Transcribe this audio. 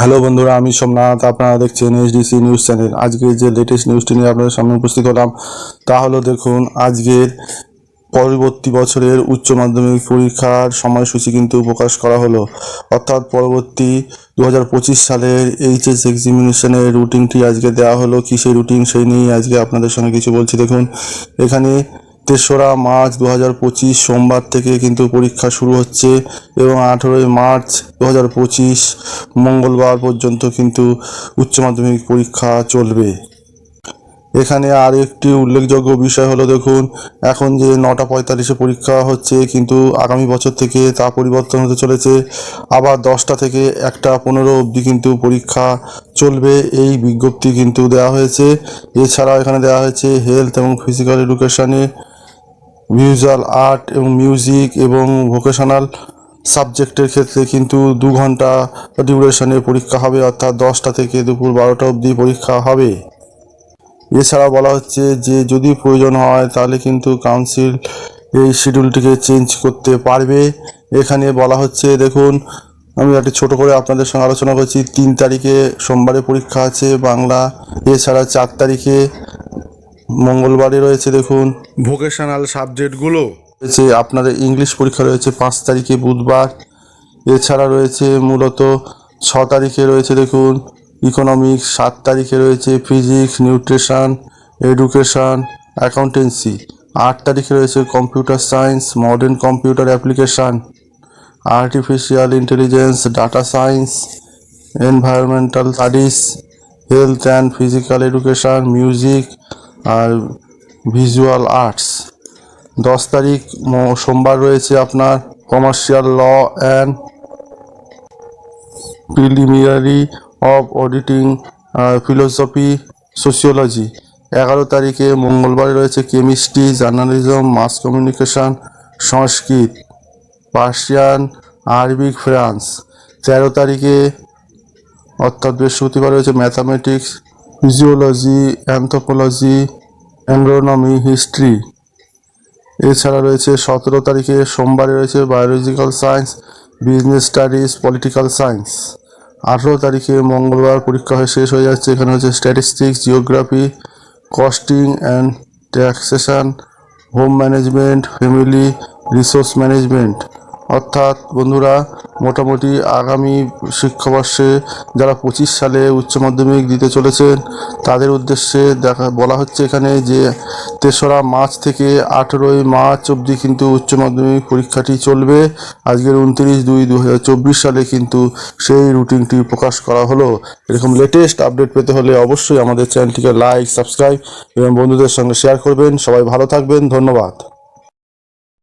Hello বন্ধুরা, আমি সোমনাথ, আপনারা দেখছেন এইচডিসি নিউজ চ্যানেল আজকে যে লেটেস্ট নিউজটি নিয়ে আপনাদের সামনে উপস্থিত হলাম, তা হলো দেখুন, আজকের পরবর্তী বছরের উচ্চ মাধ্যমিক পরীক্ষার সময়সূচি কিন্তু প্রকাশ করা হলো। অর্থাৎ পরবর্তী দু হাজার পঁচিশ সালের এইচএস এক্সামিনেশনের রুটিনটি আজকে দেওয়া হলো। কি সেই রুটিন সেই নিয়ে আজকে আপনাদের সঙ্গে কিছু বলছি। দেখুন, এখানে তেসরা মার্চ দু হাজার পঁচিশ সোমবার থেকে কিন্তু পরীক্ষা শুরু হচ্ছে এবং আঠেরোই মার্চ দু হাজার পঁচিশ মঙ্গলবার পর্যন্ত কিন্তু উচ্চ মাধ্যমিক পরীক্ষা চলবে। এখানে আর একটি উল্লেখযোগ্য বিষয় হলো দেখুন, এখন যে নটা পঁয়তাল্লিশে পরীক্ষা হচ্ছে কিন্তু আগামী বছর থেকে তা পরিবর্তন হতে চলেছে। আবার দশটা থেকে একটা পনেরো অবধি কিন্তু পরীক্ষা চলবে, এই বিজ্ঞপ্তি কিন্তু দেওয়া হয়েছে। এছাড়া এখানে দেওয়া হয়েছে হেলথ এবং ফিজিক্যাল এডুকেশনে ভিজুয়াল আর্ট এবং মিউজিক এবং ভোকেশনাল সাবজেক্টের ক্ষেত্রে কিন্তু দু ঘণ্টা ডিউরেশনে পরীক্ষা হবে, অর্থাৎ দশটা থেকে দুপুর বারোটা অবধি পরীক্ষা হবে। এছাড়া বলা হচ্ছে যে যদি প্রয়োজন হয়, তাহলে কিন্তু কাউন্সিল এই শিডিউলটিকে চেঞ্জ করতে পারবে। এখানে বলা হচ্ছে, দেখুন, আমি একটি ছোট করে আপনাদের সঙ্গে আলোচনা করছি। তিন তারিখে সোমবারে পরীক্ষা আছে বাংলা, এছাড়া চার তারিখে মঙ্গলবারে রয়েছে দেখুন। ভোকেশনাল সাবজেক্টগুলো? রয়েছে আপনাদের ইংলিশ পরীক্ষা রয়েছে পাঁচ তারিখে বুধবার। এছাড়া রয়েছে মূলত ছ তারিখে রয়েছে দেখুন ইকোনমিক্স সাত তারিখে রয়েছে ফিজিক্স নিউট্রিশন এডুকেশন অ্যাকাউন্টেন্সি আট তারিখে রয়েছে computer science modern computer application artificial intelligence data science environmental studies health and physical education music R visual arts. দশ তারিখ সোমবার রয়েছে আপনার commercial law and preliminary of auditing philosophy sociology এগারো তারিখে মঙ্গলবার রয়েছে chemistry, journalism, mass communication, Sanskrit, Persian Arabic France. তেরো তারিখে অর্থাৎ বৃহস্পতিবার রয়েছে mathematics, physiology anthropology astronomy history. এছাড়া রয়েছে সতেরো তারিখে সোমবারে রয়েছে biological science business studies political science আঠেরো তারিখে মঙ্গলবার পরীক্ষা হয়ে শেষ হয়ে যাচ্ছে। এখানে হচ্ছে statistics geography costing and taxation home management family resource management অর্থাৎ বন্ধুরা, মোটামুটি আগামী শিক্ষাবর্ষে যারা পঁচিশ সালে উচ্চ মাধ্যমিক দিতে চলেছেন, তাদের উদ্দেশ্যে দেখা, বলা হচ্ছে এখানে যে তেসরা মার্চ থেকে আঠেরোই মার্চ অবধি কিন্তু উচ্চ মাধ্যমিক পরীক্ষাটি চলবে। আজকের উনত্রিশ দুই দু সালে কিন্তু সেই রুটিনটি প্রকাশ করা হলো। এরকম লেটেস্ট আপডেট পেতে হলে অবশ্যই আমাদের চ্যানেলটিকে লাইক সাবস্ক্রাইব এবং বন্ধুদের সঙ্গে শেয়ার করবেন। সবাই ভালো থাকবেন। ধন্যবাদ।